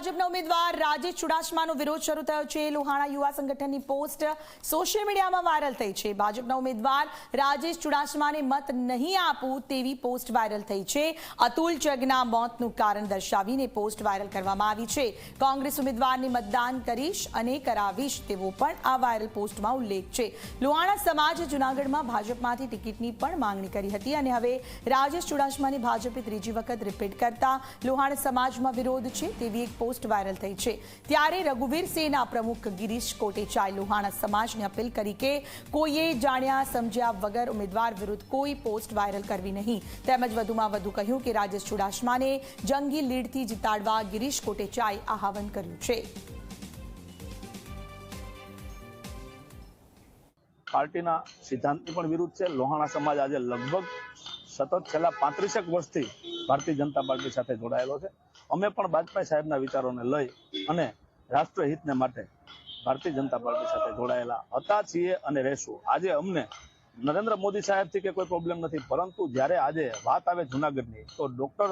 ભાજપના ઉમેદવાર રાજેશ ચુડાસમાનો વિરોધ શરૂ થયો છે. લોહાણા યુવા સંગઠનની પોસ્ટ સોશિયલ મીડિયામાં વાયરલ થઈ છે. ભાજપના ઉમેદવાર રાજેશ ચુડાસમાને મત નહીં આપવું તેવી પોસ્ટ વાયરલ થઈ છે. અતુલ ચગના મોતનું કારણ દર્શાવીને પોસ્ટ વાયરલ કરવામાં આવી છે. કોંગ્રેસ ઉમેદવારને મતદાન કરીશ અને કરાવીશ તેવો પણ આ વાયરલ પોસ્ટમાં ઉલ્લેખ છે. લોહાણા સમાજે જૂનાગઢમાં ભાજપમાંથી ટિકિટની પણ માંગણી કરી હતી અને હવે રાજેશ ચુડાસમાને ભાજપે ત્રીજી વખત રિપીટ કરતા લોહાણા સમાજમાં વિરોધ છે તેવી એક પોસ્ટ વાયરલ થઈ છે. ત્યારે રઘુવીર સેના પ્રમુખ ગિરીશ કોટેચાએ લોહાણા સમાજને અપીલ કરી કે કોઈએ જાણ્યા, સમજ્યા વગર ઉમેદવાર વિરુદ્ધ કોઈ પોસ્ટ વાયરલ કરવી નહીં. તેમજ વધુમાં વધુ કહ્યું કે રાજેશ ચુડાસમાને જંગી લીડથી જીતાડવા ગિરીશ કોટેચાએ આહવાન કર્યું છે. પાર્ટીના સિદ્ધાંતની પણ વિરુદ્ધ છે. લોહાણા સમાજ આજે લગભગ સતત છેલ્લા પાંત્રીસેક વર્ષથી ભારતીય જનતા પાર્ટી સાથે જોડાયેલો છે. અમે પણ બાજપાઈ સાહેબના વિચારોને લઈ અને રાષ્ટ્રહિતને માટે ભારતીય જનતા પાર્ટી સાથે જોડાયેલા હતા છીએ અને રહેશું. આજે અમને નરેન્દ્ર મોદી સાહેબથી કે કોઈ પ્રોબ્લેમ નથી, પરંતુ જ્યારે આજે વાત આવે જુનાગઢની, તો ડોક્ટર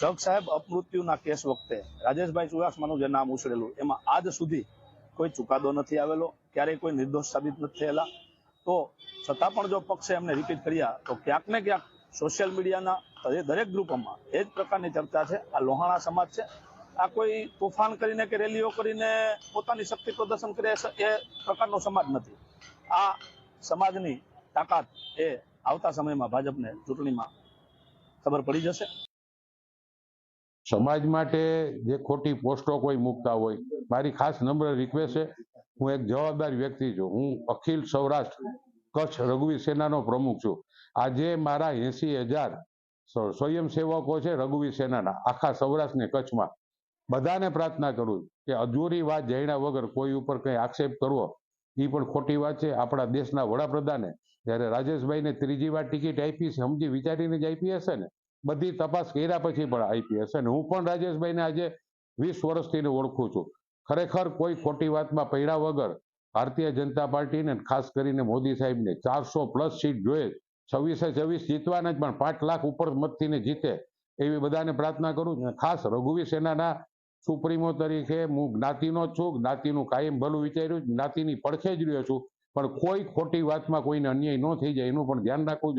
જગ સાહેબ અપમૃત્યુના કેસ વખતે રાજેશભાઈ ચુડાસમાનું જે નામ ઉછળેલું, એમાં આજ સુધી કોઈ ચુકાદો નથી આવેલો, ક્યારેય કોઈ નિર્દોષ સાબિત નથી થયેલા. તો છતાં પણ જો પક્ષે એમને રિપીટ કર્યા, તો ક્યાંક ને ક્યાંક સોશિયલ મીડિયાના દરેક ગ્રુપોમાં એ જ પ્રકારની ચર્ચા છે. આ લોહાણા સમાજ છે. આ કોઈ તોફાન કરીને કે રેલીઓ કરીને પોતાની શક્તિ પ્રદર્શન કરે એ પ્રકારનો સમાજ નથી. આ સમાજની તાકાત એ આવતા સમયમાં ભાજપને ચૂંટણીમાં ખબર પડી જશે. સમાજ માટે જે ખોટી પોસ્ટો કોઈ મૂકતા હોય, મારી ખાસ નમ્ર રિક્વેસ્ટ છે, હું એક જવાબદાર વ્યક્તિ છું. હું અખિલ સૌરાષ્ટ્ર કચ્છ રઘુવીર સેનાનો પ્રમુખ છું. આજે મારા એસી હજાર સ્વયંસેવકો છે રઘુવીર સેનાના, આખા સૌરાષ્ટ્રને કચ્છમાં. બધાને પ્રાર્થના કરું કે અધૂરી વાત જાણ્યા વગર કોઈ ઉપર કંઈ આક્ષેપ કરવો એ પણ ખોટી વાત છે. આપણા દેશના વડાપ્રધાને જ્યારે રાજેશભાઈને ત્રીજી વાર ટિકિટ આપી છે, સમજી વિચારીને જ આપી હશે ને? બધી તપાસ કર્યા પછી પણ આપી હશે ને? હું પણ રાજેશભાઈને આજે વીસ વર્ષથી ઓળખું છું. ખરેખર કોઈ ખોટી વાતમાં પડ્યા વગર ભારતીય જનતા પાર્ટીને ખાસ કરીને મોદી સાહેબને ચારસો પ્લસ સીટ જોઈએ છવ્વીસે છવ્વીસ જીતવાના જ, પણ પાંચ લાખ ઉપર મતથીને જીતે એવી બધાને પ્રાર્થના કરું છું. ખાસ રઘુવીર સેનાના સુપ્રીમો તરીકે હું જ્ઞાતિનો જ છું, જ્ઞાતિનું કાયમ ભલું વિચાર્યું જ્ઞાતિની પડખે જ રહ્યો છું. પણ કોઈ ખોટી વાતમાં કોઈને અન્યાય ન થઈ જાય, એનું પણ ધ્યાન રાખવું